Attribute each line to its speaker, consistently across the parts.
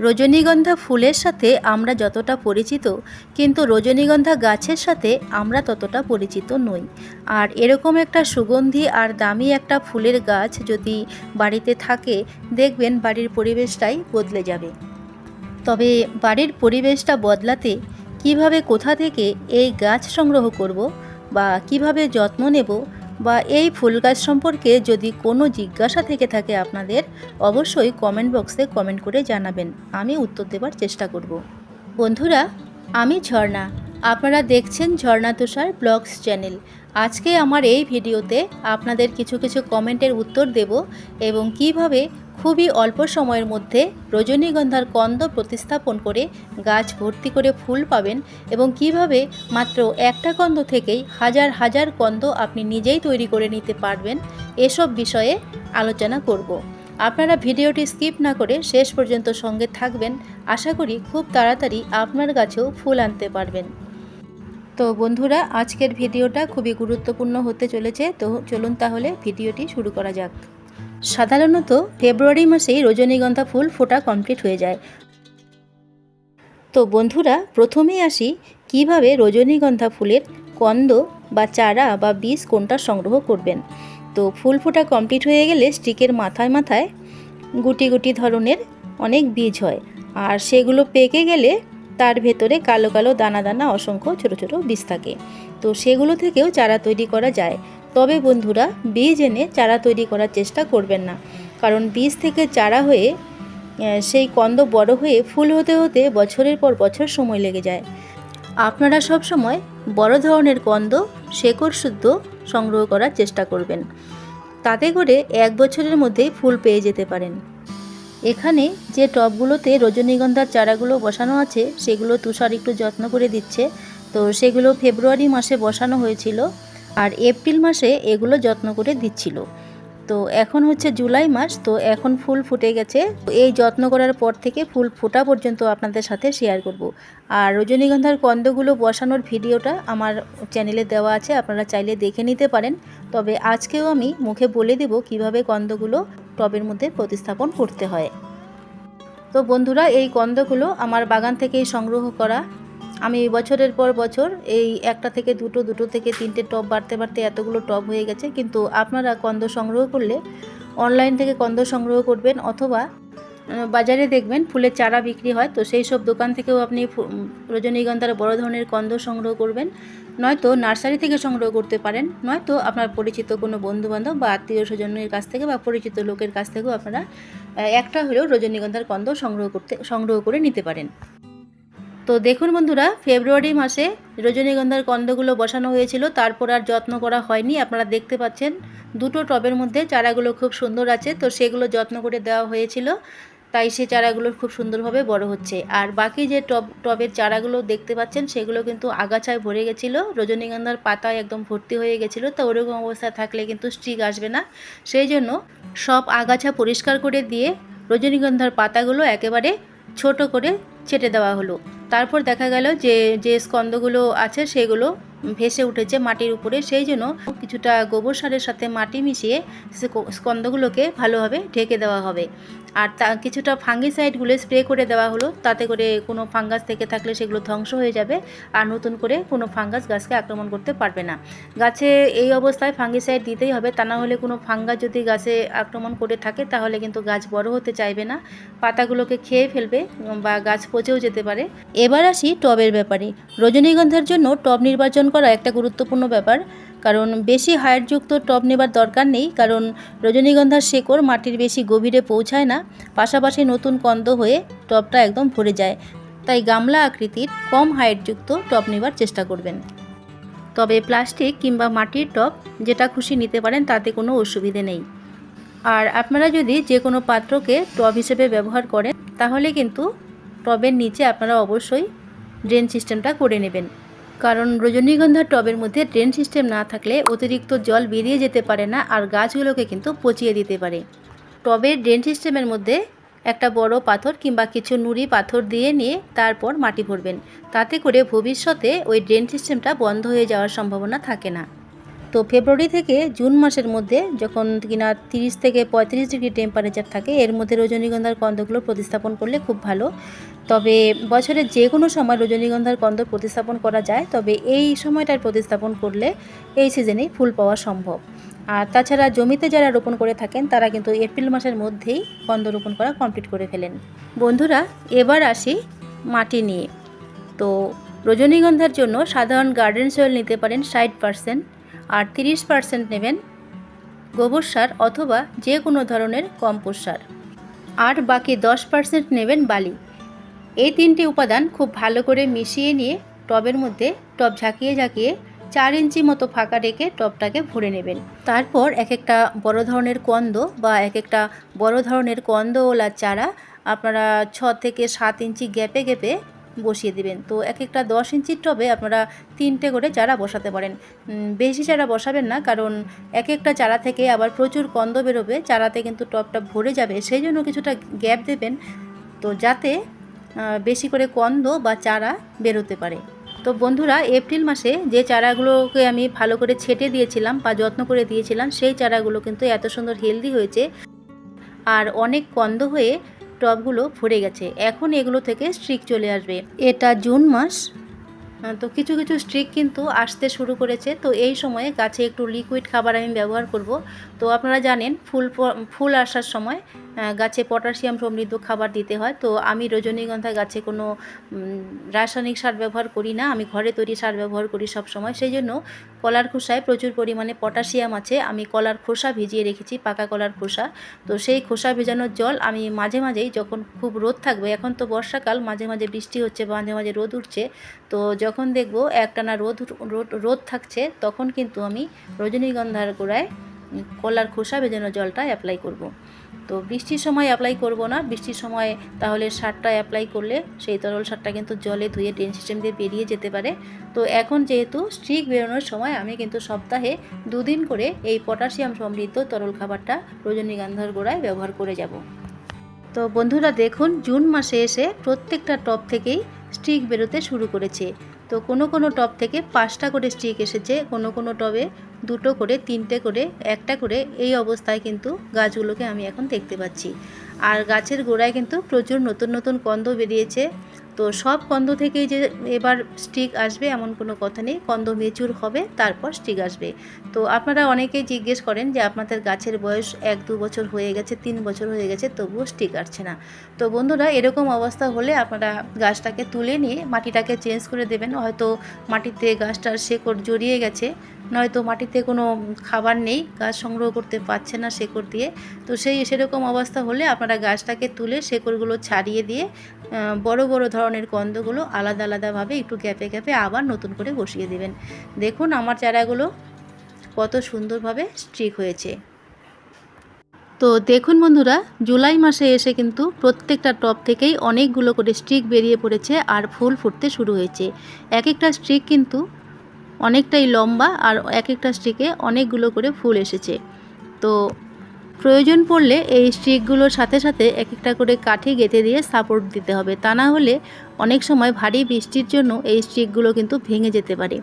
Speaker 1: রজনীগন্ধা ফুলের সাথে আমরা যতটা পরিচিত, কিন্তু রজনীগন্ধা গাছের সাথে আমরা ততটা পরিচিত নই। আর এরকম একটা সুগন্ধি আর দামি একটা ফুলের গাছ যদি বাড়িতে থাকে, দেখবেন বাড়ির পরিবেশটাই বদলে যাবে। তবে বাড়ির পরিবেশটা বদলাতে কীভাবে কোথা থেকে এই গাছ সংগ্রহ করব বা কীভাবে যত্ন নেব বা এই ফুল গাছ সম্পর্কে যদি কোনো জিজ্ঞাসা থেকে থাকে আপনাদের, অবশ্যই কমেন্ট বক্সে কমেন্ট করে জানাবেন। আমি উত্তর দেওয়ার চেষ্টা করব। বন্ধুরা, আমি ঝর্ণা। আপনারা দেখছেন ঝর্ণা তুষার ব্লগস চ্যানেল। আজকে আমার এই ভিডিওতে আপনাদের কিছু কিছু কমেন্টের উত্তর দেব এবং কীভাবে খুবই অল্প সময়ের মধ্যে রজনীগন্ধার কন্দ প্রতিস্থাপন করে গাছ ভর্তি করে ফুল পাবেন এবং কীভাবে মাত্র একটা কন্দ থেকেই হাজার হাজার কন্দ আপনি নিজেই তৈরি করে নিতে পারবেন, এসব বিষয়ে আলোচনা করব। আপনারা ভিডিওটি স্কিপ না করে শেষ পর্যন্ত সঙ্গে থাকবেন। আশা করি খুব তাড়াতাড়ি আপনার গাছেও ফুল আনতে পারবেন। তো বন্ধুরা, আজকের ভিডিওটা খুবই গুরুত্বপূর্ণ হতে চলেছে। তো চলুন তাহলে ভিডিওটি শুরু করা যাক। সাধারণত ফেব্রুয়ারি মাসেই রজনীগন্ধা ফুল ফোটা কমপ্লিট হয়ে যায়। তো বন্ধুরা, প্রথমেই আসি কীভাবে রজনীগন্ধা ফুলের কন্দ বা চারা বা বীজ কোনটা সংগ্রহ করবেন। তো ফুল ফোটা কমপ্লিট হয়ে গেলে স্টিকের মাথায় মাথায় গুটি গুটি ধরনের অনেক বীজ হয়। আর সেগুলো পেকে গেলে তার ভেতরে কালো কালো দানা দানা অসংখ্য ছোট ছোট বীজ থাকে। তো সেগুলো থেকেও চারা তৈরি করা যায়। তবে বন্ধুরা, বীজ এনে চারা তৈরি করার চেষ্টা করবেন না। কারণ বীজ থেকে চারা হয়ে সেই কন্দ বড় হয়ে ফুল হতে হতে বছরের পর বছর সময় লেগে যায়। আপনারা সব সময় বড় ধরনের কন্দ, শেকড় শুদ্ধ সংগ্রহ করার চেষ্টা করবেন। তাতে করে এক বছরের মধ্যেই ফুল পেয়ে যেতে পারেন। এখানে যে টবগুলোতে রজনীগন্ধার চারাগুলো বসানো আছে, সেগুলো তুষার একটু যত্ন করে দিচ্ছে। তো সেগুলো ফেব্রুয়ারি মাসে বসানো হয়েছিল। আর এপ্রিল মাসে এগুলো যত্ন করে দিচ্ছিল। তো এখন হচ্ছে জুলাই মাস, তো এখন ফুল ফুটে গেছে। এই যত্ন করার পর থেকে ফুল ফোটা পর্যন্ত আপনাদের সাথে শেয়ার করব। আর রজনীগন্ধার কন্দগুলো বসানোর ভিডিওটা আমার চ্যানেলে দেওয়া আছে, আপনারা চাইলে দেখে নিতে পারেন। তবে আজকেও আমি মুখে বলে দেব কীভাবে কন্দগুলো টবের মধ্যে প্রতিস্থাপন করতে হয়। তো বন্ধুরা, এই কন্দগুলো আমার বাগান থেকেই সংগ্রহ করা আমি বছরের পর বছর এই একটা থেকে দুটো দুটো থেকে তিনটে টব বাড়তে বাড়তে এতগুলো টব হয়ে গেছে। কিন্তু আপনারা কন্দ সংগ্রহ করলে অনলাইন থেকে কন্দ সংগ্রহ করবেন অথবা বাজারে দেখবেন ফুলের চারা বিক্রি হয়। তো সেই সব দোকান থেকেও আপনি রজনীগন্ধার বড় ধরনের কন্দ সংগ্রহ করবেন। নয়তো নার্সারি থেকে সংগ্রহ করতে পারেন। নয়তো আপনার পরিচিত কোনো বন্ধুবান্ধব বা আত্মীয় স্বজনের কাছ থেকে বা পরিচিত লোকের কাছ থেকেও আপনারা একটা হলেও রজনীগন্ধার কন্দ সংগ্রহ করতে, সংগ্রহ করে নিতে পারেন। তো দেখুন বন্ধুরা, ফেব্রুয়ারি মাসে রজনীগন্ধার কন্দগুলো বসানো হয়েছিল, তারপর আর যত্ন করা হয়নি। আপনারা দেখতে পাচ্ছেন, দুটো টবের মধ্যে চারাগুলো খুব সুন্দর আছে, তো সেগুলো যত্ন করে দেওয়া হয়েছিল, তাই সে চারাগুলো খুব সুন্দরভাবে বড় হচ্ছে। আর বাকি যে টব, টবের চারাগুলো দেখতে পাচ্ছেন, সেগুলো কিন্তু আগাছায় ভরে গেছিল, রজনীগন্ধার পাতায় একদম ভর্তি হয়ে গেছিল, তো ওরকম অবস্থায় থাকলে কিন্তু স্টিক আসবে না। সেই জন্য সব আগাছা পরিষ্কার করে দিয়ে রজনীগন্ধার পাতাগুলো একেবারে ছোট করে ছেটে দেওয়া হলো। তারপর দেখা গেল যে যে স্কন্দগুলো আছে সেগুলো ভেসে উঠেছে মাটির উপরে। সেই জন্য কিছুটা গোবর সারের সাথে মাটি মিশিয়ে স্কন্দগুলোকে ভালোভাবে ঢেকে দেওয়া হবে। আর তা কিছুটা ফাঙ্গিসাইডগুলো স্প্রে করে দেওয়া হলো, তাতে করে কোনো ফাঙ্গাস থেকে থাকলে সেগুলো ধ্বংস হয়ে যাবে আর নতুন করে কোনো ফাঙ্গাস গাছকে আক্রমণ করতে পারবে না। গাছে এই অবস্থায় ফাঙ্গিসাইড দিতেই হবে, তা না হলে কোনো ফাঙ্গাস যদি গাছে আক্রমণ করে থাকে, তাহলে কিন্তু গাছ বড় হতে চাইবে না। পাতাগুলোকে খেয়ে ফেলবে বা গাছ পচেও যেতে পারে। এবার আসি টবের ব্যাপারে। রজনীগন্ধার জন্য টব নির্বাচন করা একটা গুরুত্বপূর্ণ ব্যাপার। কারণ বেশি হায়ারযুক্ত টব নেবার দরকার নেই, কারণ রজনীগন্ধার শেকড় মাটির বেশি গভীরে পৌঁছায় না, পাশাপাশি নতুন কন্দ হয়ে টবটা একদম ভরে যায়। তাই গামলা আকৃতির কম হাইটযুক্ত টব নেবার চেষ্টা করবেন। তবে প্লাস্টিক কিংবা মাটির টব যেটা খুশি নিতে পারেন তাতে কোনো অসুবিধে নেই। আর আপনারা যদি যে কোনো পাত্রকে টব হিসেবে ব্যবহার করেন, তাহলে কিন্তু টবের নিচে আপনারা অবশ্যই ড্রেন সিস্টেমটা করে নেবেন। কারণ রজনীগন্ধার টবের মধ্যে ড্রেন সিস্টেম না থাকলে অতিরিক্ত জল বেরিয়ে যেতে পারে না আর গাছগুলোকে কিন্তু পচিয়ে দিতে পারে। টবের ড্রেন সিস্টেমের মধ্যে একটা বড় পাথর কিংবা কিছু নুড়ি পাথর দিয়ে নিয়ে তারপর মাটি ভরবেন। তাতে করে ভবিষ্যতে ওই ড্রেন সিস্টেমটা বন্ধ হয়ে যাওয়ার সম্ভাবনা থাকে না। তো ফেব্রুয়ারি থেকে জুন মাসের মধ্যে যখন কিনা তিরিশ থেকে পঁয়ত্রিশ ডিগ্রি টেম্পারেচার থাকে, এর মধ্যে রজনীগন্ধার কন্দগুলো প্রতিস্থাপন করলে খুব ভালো। তবে বছরের যে কোনো সময় রজনীগন্ধার কন্দ প্রতিস্থাপন করা যায়, তবে এই সময়টার প্রতিস্থাপন করলে এই সিজনেই ফুল পাওয়া সম্ভব। আর তাছাড়া জমিতে যারা রোপণ করে থাকেন, তারা কিন্তু এপ্রিল মাসের মধ্যেই কন্দ রোপণ করা কমপ্লিট করে ফেলেন। বন্ধুরা, এবার আসি মাটি নিয়ে। তো রজনীগন্ধার জন্য সাধারণ গার্ডেন সয়েল নিতে পারেন ষাট পার্সেন্ট আর তিরিশ পার্সেন্ট নেবেন গোবর সার অথবা যে কোনো ধরনের কম্পোস্ট সার। আর বাকি দশ পার্সেন্ট নেবেন বালি। এই তিনটি উপাদান খুব ভালো করে মিশিয়ে নিয়ে টবের মধ্যে টব ঝাঁকিয়ে ঝাঁকিয়ে চার ইঞ্চি মতো ফাঁকা রেখে টবটাকে ভরে নেবেন। তারপর এক একটা বড় ধরনের কন্দ বা এক একটা বড় ধরনের কন্দ কন্দওয়ালা চারা আপনারা ছ থেকে সাত ইঞ্চি গ্যাপে গ্যাপে বসিয়ে দিবেন। তো এক একটা দশ ইঞ্চির টবে আপনারা তিনটে করে চারা বসাতে পারেন। বেশি চারা বসাবেন না, কারণ এক একটা চারা থেকে আবার প্রচুর কন্দ বেরোবে, চারাতে কিন্তু টবটা ভরে যাবে, সেই জন্য কিছুটা গ্যাপ দেবেন। তো যাতে বেশি করে কন্দ বা চারা বেরোতে পারে। তো বন্ধুরা, এপ্রিল মাসে যে চারাগুলোকে আমি ভালো করে ছেটে দিয়েছিলাম বা যত্ন করে দিয়েছিলাম, সেই চারাগুলো কিন্তু এত সুন্দর হেলদি হয়েছে। আর অনেক কন্দ হয়ে টবগুলো ভরে গেছে। এখন এগুলো থেকে স্ট্রিক চলে আসবে। এটা জুন মাস। তো কিছু কিছু স্ট্রিক কিন্তু আসতে শুরু করেছে। তো এই সময়ে গাছে একটু লিকুইড খাবার আমি ব্যবহার করব। তো আপনারা জানেন, ফুল ফুল আসার সময় গাছে পটাশিয়াম সমৃদ্ধ খাবার দিতে হয়। তো আমি রজনীগন্ধা গাছে কোনো রাসায়নিক সার ব্যবহার করি না। আমি ঘরে তৈরি সার ব্যবহার করি সব সময় সেই জন্য কলার খোসায় প্রচুর পরিমাণে পটাশিয়াম আছে। আমি কলার খোসা ভিজিয়ে রেখেছি, পাকা কলার খোসা। তো সেই খোসা ভেজানোর জল আমি মাঝে মাঝেই যখন খুব রোদ থাকবে, এখন তো বর্ষাকাল, মাঝে মাঝে বৃষ্টি হচ্ছে, মাঝে মাঝে রোদ উঠছে। তো যখন দেখব একটানা রোদ রোদ রোদ থাকছে, তখন কিন্তু আমি রজনীগন্ধার গোড়ায় কলার খোসা ভেজানো জলটা অ্যাপ্লাই করব। তো বৃষ্টির সময় অ্যাপ্লাই করব না। বৃষ্টির সময় তাহলে সারটা অ্যাপ্লাই করলে সেই তরল সারটা কিন্তু জলে ধুয়ে ড্রেন সিস্টেম দিয়ে বেরিয়ে যেতে পারে। তো এখন যেহেতু স্ট্রিক বেরোনোর সময়, আমি কিন্তু সপ্তাহে দুদিন করে এই পটাশিয়াম সমৃদ্ধ তরল খাবারটা রজনীগন্ধার গোড়ায় ব্যবহার করে যাব। তো বন্ধুরা দেখুন, জুন মাসে এসে প্রত্যেকটা টপ থেকেই স্টিক বেরোতে শুরু করেছে। তো কোনো কোনো টপ থেকে পাঁচটা করে স্টিক এসেছে, কোনো কোনো টবে দুটো করে, তিনটে করে, একটা করে, এই অবস্থায় কিন্তু গাছগুলোকে আমি এখন দেখতে পাচ্ছি। আর গাছের গোড়ায় কিন্তু প্রচুর নতুন নতুন কন্দ বেরিয়েছে। তো সব কন্দ থেকেই যে এবার স্টিক আসবে এমন কোনো কথা নেই। কন্দ মেচুর হবে, তারপর স্টিক আসবে। তো আপনারা অনেকেই জিজ্ঞেস করেন যে আপনাদের গাছের বয়স এক দু বছর হয়ে গেছে, তিন বছর হয়ে গেছে, তবুও স্টিক আসছে না। তো বন্ধুরা, এরকম অবস্থা হলে আপনারা গাছটাকে তুলে নিয়ে মাটিটাকে চেঞ্জ করে দেবেন। হয়তো মাটিতে গাছটার শেকড় জড়িয়ে গেছে, নয়তো মাটিতে কোনো খাবার নেই, গাছ সংগ্রহ করতে পারছে না শেকড় দিয়ে। তো সেই সেরকম অবস্থা হলে আপনারা গাছটাকে তুলে শেকড়গুলো ছাড়িয়ে দিয়ে বড় বড় ধরনের কন্দগুলো আলাদা আলাদাভাবে একটু গ্যাপে গ্যাপে আবার নতুন করে বসিয়ে দেবেন। দেখুন আমার চারাগুলো কত সুন্দরভাবে স্ট্রিক হয়েছে। তো দেখুন বন্ধুরা, জুলাই মাসে এসে কিন্তু প্রত্যেকটা টপ থেকেই অনেকগুলো করে স্ট্রিক বেরিয়ে পড়েছে আর ফুল ফুটতে শুরু হয়েছে। এক একটা স্ট্রিক কিন্তু অনেকটাই লম্বা আর এক একটা স্ট্রিকে অনেকগুলো করে ফুল এসেছে। তো প্রয়োজন পড়লে এই স্টিকগুলোর সাথে সাথে এক একটা করে কাঠি গেঁথে দিয়ে সাপোর্ট দিতে হবে। তা না হলে অনেক সময় ভারী বৃষ্টির জন্য এই স্টিকগুলো কিন্তু ভেঙে যেতে পারে।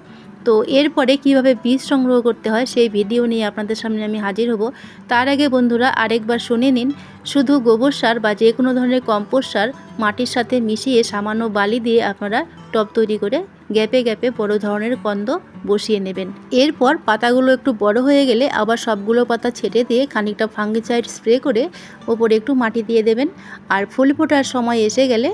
Speaker 1: তো এরপরে কীভাবে বীজ সংগ্রহ করতে হয় সেই ভিডিও নিয়ে আপনাদের সামনে আমি হাজির হব। তার আগে বন্ধুরা আরেকবার শুনে নিন, শুধু গোবর সার বা যে কোনো ধরনের কম্পোস্ট সার মাটির সাথে মিশিয়ে সামান্য বালি দিয়ে আপনারা টব তৈরি করে গ্যাপে গ্যাপে বড় ধরনের কন্দ বসিয়ে নেবেন। এরপর পাতাগুলো একটু বড় হয়ে গেলে আবার সবগুলো পাতা ছেটে দিয়ে খানিকটা ফাঙ্গিসাইড স্প্রে করে ওপরে একটু মাটি দিয়ে দেবেন। আর ফুল ফোটার সময় এসে গেলে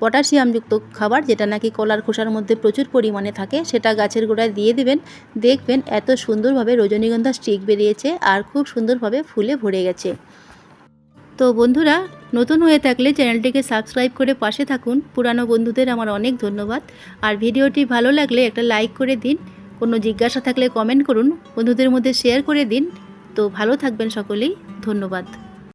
Speaker 1: পটাশিয়ামযুক্ত খাবার, যেটা নাকি কলার খোসার মধ্যে প্রচুর পরিমাণে থাকে, সেটা গাছের গোড়ায় দিয়ে দেবেন। দেখবেন এত সুন্দরভাবে রজনীগন্ধা স্টিক বেরিয়েছে আর খুব সুন্দরভাবে ফুলে ভরে গেছে। তো বন্ধুরা নতুন হয়ে থাকলে চ্যানেলটিকে সাবস্ক্রাইব করে পাশে থাকুন। পুরানো বন্ধুদের আমার অনেক ধন্যবাদ। আর ভিডিওটি ভালো লাগলে একটা লাইক করে দিন, কোনো জিজ্ঞাসা থাকলে কমেন্ট করুন, বন্ধুদের মধ্যে শেয়ার করে দিন। তো ভালো থাকবেন সকলেই, ধন্যবাদ।